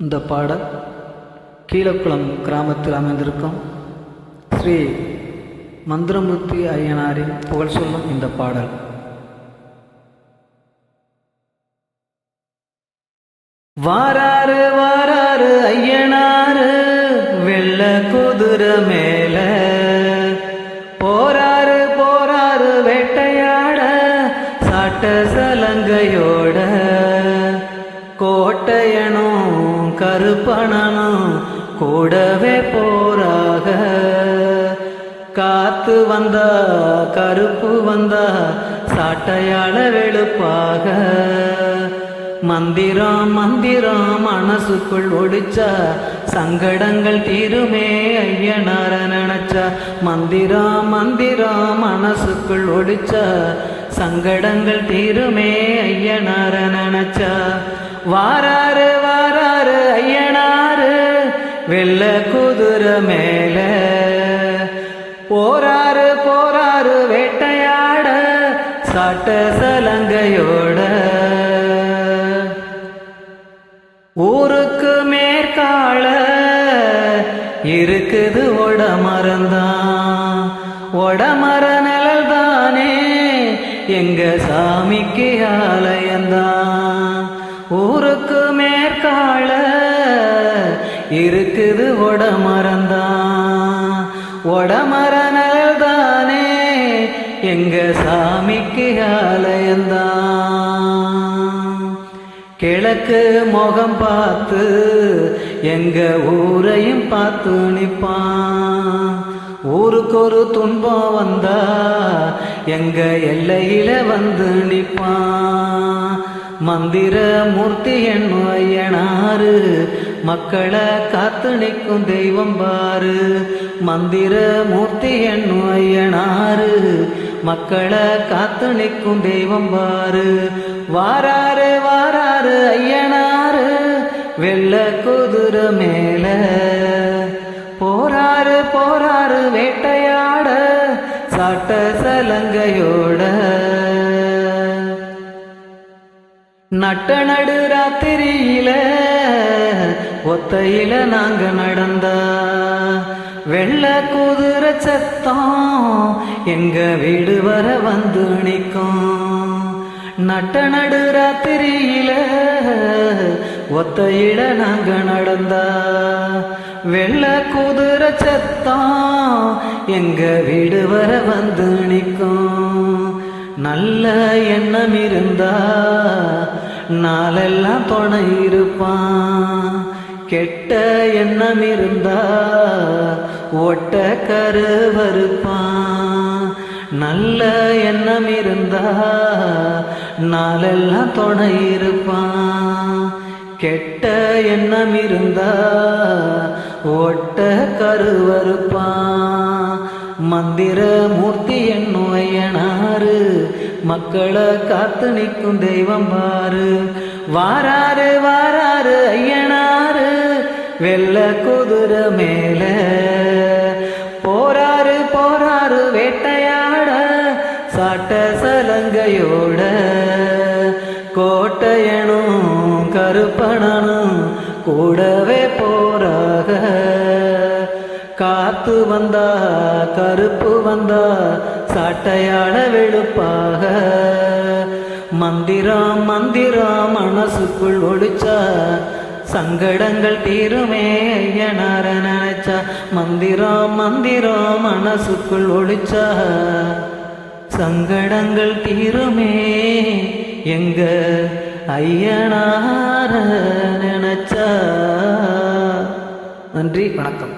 இந்த பாடல் கீழக்குளம் கிராமத்தில் அமைந்திருக்கும் ஸ்ரீ மந்திரமூர்த்தி ஐயனாரின் புகழ் சொல்லும் இந்த பாடல். வாராரு வாராரு ஐயனாறு வெள்ள குதிர மேல. போராறு போராறு வேட்டையாட சாட்ட சலங்கையோட கோட்டையன கருப்பணனும் கூடவே போறாக. காத்து வந்தா கருப்பு வந்தா சாட்டையாள வெளுப்பாக. மந்திரம் மந்திரம் மனசுக்குள் ஒடிச்சா சங்கடங்கள் தீருமே ஐயனார நினைச்சா. மந்திரம் மந்திரம் மனசுக்குள் ஒடிச்சா சங்கடங்கள் தீருமே ஐயனார நினைச்சா. வாராரு வாராரு போராறு போராறு வேட்டையாட சாட்ட சலங்கையோட. ஊருக்கு மேற்கால இருக்குது ஒடமரந்தான். ஒடமர நிழல் தானே எங்க சாமிக்கு ஆலயந்தான். ஊருக்கு மேற்கால இருக்குது ஒடமரந்தான். ஒடமர நிழல் தானே எங்க சாமிக்கு ஆலயந்தான் கிழக்கு முகம் பார்த்து எங்க ஊரையும் பார்த்து நிப்பான். ஊருக்கு ஒரு துன்பம் வந்தா எங்க எல்லையில வந்து நிப்பான். மந்திர மூர்த்தி என்னும் மக்களை காத்து நிற்கும் தெய்வம் பாரு. மந்திர மூர்த்தி என்னும் ஐயனாறு. மக்களை காத்து நிற்கும் தெய்வம் பாரு. வாராறு வாராறு ஐயனாறு. வெள்ள குதிரை மேல. போராறு போராறு வேட்டையாட. சாட்ட சலங்கையோட. நட்ட நடு ராத்திரியில ஒத்தையில நாங்க நடந்தா. வெள்ள குதிர சத்தம் எங்க வீடு வர வந்து நிற்கும் நட்ட நடு ராத்திரியில ஒத்தையில நாங்க நடந்தா வெள்ள குதிர சத்தம் எங்க வீடு வர வந்து நிற்கும் நல்ல எண்ணம் இருந்தா நாளெல்லாம் துணை இருப்பான். கெட்ட எண்ணம் இருந்தா ஒட்ட கருவறுப்பான். நல்ல எண்ணம் இருந்தா நாளெல்லாம் துணை இருப்பான். கெட்ட எண்ணம் இருந்தா ஒட்ட கருவறுப்பான். மந்திர மூர்த்தி என்னும் ஐயனாரு மக்களை காத்து நிற்கும் தெய்வம் பாரு. வாராறு வாராறு ஐயனாரு வெள்ள குதிரை மேல. போராறு போராறு வேட்டையாட சாட்ட சலங்கையோட. கோட்டையனும் கருப்பணனும் கூடவே போறாக. காத்து வந்தா கருப்பு வந்தா சாட்டையாள வெளுப்பாக. மந்திரம் மந்திரம் மனசுக்குள் ஒழிச்சா சங்கடங்கள் தீருமே ஐயனார நினைச்சா. மந்திரம் மந்திரம் மனசுக்குள் ஒழிச்சா சங்கடங்கள் தீருமே எங்க ஐயனார நினைச்சா. நன்றி வணக்கம்.